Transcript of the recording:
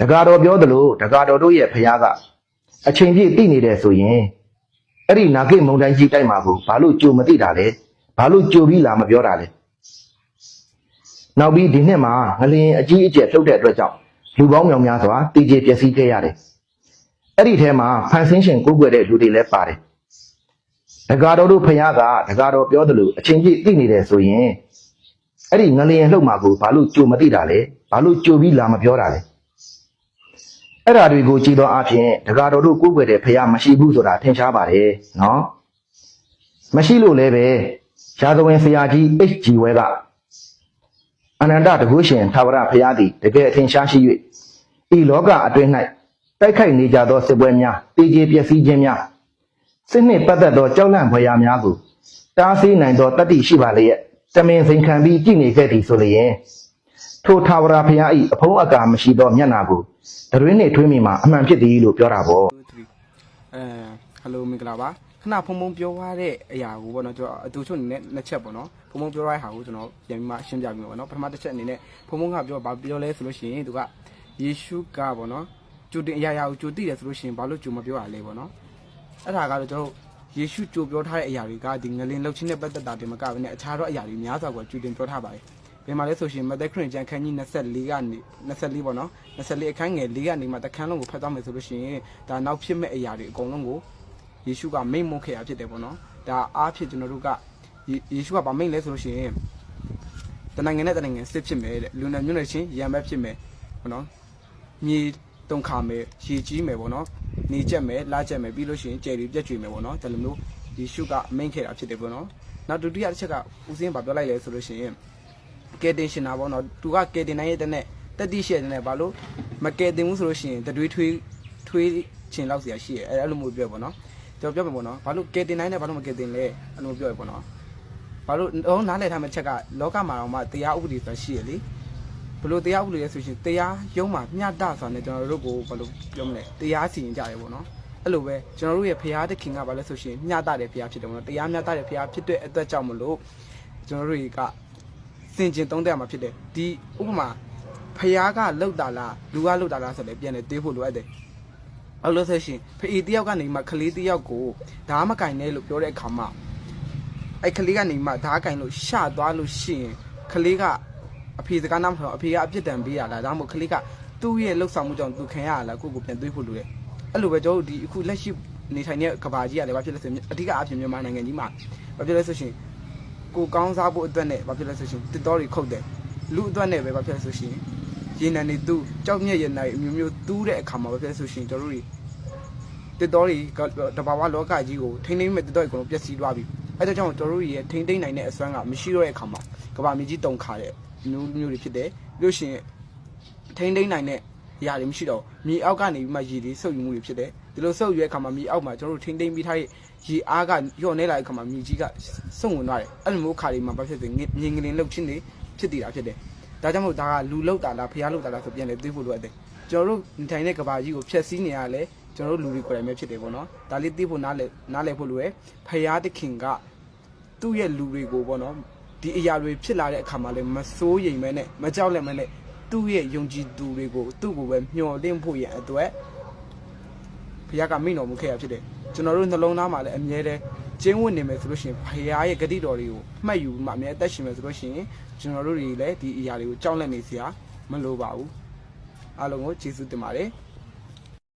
တကားတော်ပြောသလိုတကားတော်တို့ရဲ့ဖျားကအချိန်ပြည့်သိနေတယ်ဆိုရင်အဲ့ဒီနာဂိမုံတိုင်းကြီးတိုက်မှာကိုဘာလို့ကြိုမသိတာလဲဘာလို့ကြိုပြီးလာမပြောတာလဲနောက်ပြီးဒီနှစ်မှာငလျင်အကြီးအကျယ်လှုပ်တဲ့အတွက်ကြောင့်လူပေါင်းမြောင်များစွာတည်ကြည်ပျက်စီးခဲ့ရတယ်အဲ့ဒီထဲမှာဖန်ဆင်းရှင်ကိုးကွယ်တဲ့လူတွေလည်းပါတယ်တကားတော်တို့ဖျားကတကားတော်ပြောသလိုအချိန်ပြည့်သိနေတယ်ဆိုရင်အဲ့ဒီငလျင်လှုပ်မှာကိုဘာလို့ကြိုမသိတာလဲဘာလို့ကြိုပြီးလာမပြောတာလဲ အဲ့ဓာတွေကိုကြည်သောအဖြစ်ဒကာတော်တို့ကိုးကွယ်တဲ့ဖះမရှိဘူးဆိုတာထင်ရှားပါတယ်နော်မရှိလို့လည်းပဲရာဇဝင်ဆရာကြီး HG ဝဲကအနန္တတကုရှင်သာဝရဖះသည်တကယ်အထင်ရှားရှိ၍ဤလောကအတွင်း၌တိုက်ခိုက်နေကြသောစစ်ပွဲများတည်ကြည်ပျက်စီးခြင်းများစစ်နှင့်ပတ်သက်သောကြောက်လန့်ဖွယ်ရာများကိုတားဆီးနိုင်သောတတ္တိရှိပါလျက်တမင်စိန်ခံပြီးကြည်နေခဲ့သည်ဆိုလျင် ထိုထာဝရဘုရား၏အဖုံးအကာမရှိသောမျက်နာကိုတရွေးနှင့်ထွေးမိမှာအမှန်ဖြစ်သည်လို့ပြောတာပေါ့2 3အဲဟယ်လိုမင်္ဂလာပါခဏဖုံဖုံပြောသွားတဲ့အရာကိုပေါ့နော်ကျွန်တော်အတူချုပ်အနေနဲ့နှစ်ချက်ပေါ့နော်ဖုံဖုံပြောသွားတဲ့ဟာကိုကျွန်တော်ပြန်ပြီးမှရှင်းပြပြီးမှာပေါ့နော်ပထမတစ်ချက်အနေနဲ့ဖုံဖုံကပြောဘာပြောလဲဆိုလို့ရှိရင်သူကယေရှုကပေါ့နော်ကြိုတင်အရာရာကိုကြိုသိတယ်ဆိုလို့ရှိရင်ဘာလို့ကြိုမပြောရလဲပေါ့နော်အဲ့ဒါကတော့ကျွန်တော်ယေရှုကြိုပြောထားတဲ့အရာတွေကဒီငလင်လှုပ်ချင်းနဲ့ပတ်သက်တာတင်မကဘဲနဲ့အခြားသောအရာတွေများစွာကိုကြိုတင်ပြောထားပါတယ် ဘယ်မှာလဲဆိုရှင်မသက်ခရင်ကျန်ခန်းကြီး24ကနေ24ပေါ့နော်24အခန်းငယ်4ကနေမှတခန်းလုံးကိုဖတ်သွားမယ်ဆိုလို့ရှိရင်ဒါနောက်ဖြစ်မဲ့အရာတွေအကုန်လုံးကိုယေရှုကမိန့်မုတ်ခဲ့တာဖြစ်တယ်ပေါ့နော်ဒါအားဖြင့်ကျွန်တော်တို့ကယေယေရှုကဗာမိန့်လဲဆိုလို့ရှိရင်တနိုင်ငံနဲ့တနိုင်ငံစစ်ဖြစ်မယ်တဲ့လူနယ်မြို့နယ်ချင်းရံဘက်ဖြစ်မယ်ပေါ့နော်မြေတုံခါမယ်ရေကြီးမယ်ပေါ့နော်နေကျက်မယ်လာကျက်မယ်ပြီးလို့ရှိရင်ကျယ်ရီပြက်ကျွေမယ်ပေါ့နော်ဒါလိုမျိုးယေရှုကမိန့်ခဲ့တာဖြစ်တယ်ပေါ့နော်နောက်ဒုတိယတစ်ချက်ကဦးစင်းဗာပြောလိုက်လဲဆိုလို့ရှိရင် ကဲတင်ရှင်နာပေါ့နော်သူကကဲတင်နိုင်ရဲ့တဲ့နဲ့တက်တိရှိတဲ့နဲ့ဘာလို့မကဲတင်ဘူးဆိုလို့ရှိရင်တတွေးထွေးထွေးချင်လောက်เสียရှိရဲ့အဲအဲ့လိုမျိုးပြောပေါ့နော် ကျွန်တော်ပြောမယ်ပေါ့နော်ဘာလို့ကယ်တင်နိုင်နဲ့ဘာလို့မကယ်တင်လဲအဲ့လိုပြောရပေါ့နော်ဘာလို့တော့နားလည်ထားမယ့်ချက်ကလောကမှာတော့မှတရားဥပဒေဆိုတာရှိရလေဘလို့တရားဥပဒေလဲဆိုရှင်တရားရုံးမှာမျှတစွာနဲ့ကျွန်တော်တို့ကိုဘာလို့ပြောမလဲတရားစီရင်ကြရပေါ့နော်အဲ့လိုပဲကျွန်တော်တို့ရဲ့ဖရာသခင်ကဘာလဲဆိုရှင်မျှတတဲ့ဖရာဖြစ်တယ်ပေါ့နော်တရားမျှတတဲ့ဖရာဖြစ်တဲ့အတွက်ကြောင့်မလို့ကျွန်တော်တို့တွေက စင်ကျင်သုံးတဲ့မှာဖြစ်တယ်ဒီဥပမာဖရာကလှုပ်တာလားလူကလှုပ်တာလားဆိုလည်းပြန်လေတွေးဖို့လိုအပ်တယ်အဲ့လိုဆိုရှင်ဖအေတယောက်ကနေမှကလေးတယောက်ကိုဓာမကင်နဲ့လို့ပြောတဲ့အခါမှာအဲ့ကလေးကနေမှဓာကင်လို့ရှသွားလို့ရှိရင်ကလေးကအဖေစကားနားမထောင်အဖေကအပြစ်ဒဏ်ပေးရလားဒါမှမဟုတ်ကလေးကသူ့ရဲ့လှုပ်ဆောင်မှုကြောင့်သူခံရလားကိုယ့်ကိုပြန်တွေးဖို့လိုတယ်အဲ့လိုပဲကျွန်တော်တို့ဒီအခုလက်ရှိနေထိုင်တဲ့ကဘာကြီးကလည်းဘာဖြစ်လဲဆိုရင်အဓိကအဖြစ်မြန်မာနိုင်ငံကြီးမှာဘာဖြစ်လဲဆိုရှင် ကိုကောင်းစားဖို့အတွက်နဲ့ဘာဖြစ်လဲဆိုရှင်တစ်တော်တွေခုတ်တယ်လူအတွက်နဲ့ပဲဘာဖြစ်လဲဆိုရှင်ရေနံနေသူကြောက်မြက်ရေနံတွေအမျိုးမျိုးတူးတဲ့အခါမှာဘာဖြစ်လဲဆိုရှင်ကျွန်တော်တို့တွေတစ်တော်တွေကတဘာဝလောကကြီးကိုထိမ့်သိမ့်မဲ့တစ်တော်ကြီးကိုပျက်စီးသွားပြီအဲဒါကြောင့်ကျွန်တော်တို့ရဲ့ထိမ့်သိမ့်နိုင်တဲ့အစွမ်းကမရှိတော့တဲ့အခါမှာကဘာမြေကြီးတုံခါတဲ့မျိုးမျိုးတွေဖြစ်တယ်ပြီးလို့ရှိရင်ထိမ့်သိမ့်နိုင်တဲ့ အရာတွေမရှိတော့မြေအောက်ကနေပြီးမှရေတွေဆုပ်ယူမှုတွေဖြစ်တယ်ဒီလိုဆုပ်ယူတဲ့အခါမှာမြေအောက်မှာကျွန်တော်တို့ထိမ့်သိမ့်ပြီးထားတဲ့ရေအားကညှော့နေလာတဲ့အခါမှာမြေကြီးကစုံဝင်သွားတယ်အဲ့လိုမျိုးခါတွေမှာဘာဖြစ်လဲမြေငလင်လှုပ်ခြင်းတွေဖြစ်တည်တာဖြစ်တယ်ဒါကြောင့်မို့ဒါကလူလှုပ်တာလားဖျားလှုပ်တာလားဆိုပြန်လေတွေးဖို့လိုအပ်တယ်ကျွန်တော်တို့နေထိုင်တဲ့ကဘာကြီးကိုဖျက်ဆီးနေရလဲကျွန်တော်တို့လူတွေကိုယ်တိုင်ပဲဖြစ်တယ်ပေါ့နော်ဒါလေးသိဖို့နားလဲနားလဲဖို့လိုရယ်ဖယားသခင်ကသူ့ရဲ့လူတွေကိုပေါ့နော်ဒီအရာတွေဖြစ်လာတဲ့အခါမှာလည်းမစိုးရိမ်မဲနဲ့မကြောက်လည်းမဲနဲ့ သူ့ရဲ့ယုံကြည်သူတွေကိုသူ့ကိုပဲမျှော်လင့်ဖို့ရန်အတွက်ဖယားကမိန့်တော်မူခဲ့ရဖြစ်တယ်ကျွန်တော်တို့နှလုံးသားမှာလည်းအမြဲတမ်းကျင်းဝတ်နေမယ်ဆိုလို့ရှိရင်ဖယားရဲ့ဂတိတော်တွေကိုမှတ်ယူမှအမြဲအသက်ရှင်မယ်ဆိုလို့ရှိရင်ကျွန်တော်တို့တွေလည်းဒီအရာတွေကိုကြောက်လန့်နေစရာမလိုပါဘူးအားလုံးကိုကျေးဇူးတင်ပါတယ်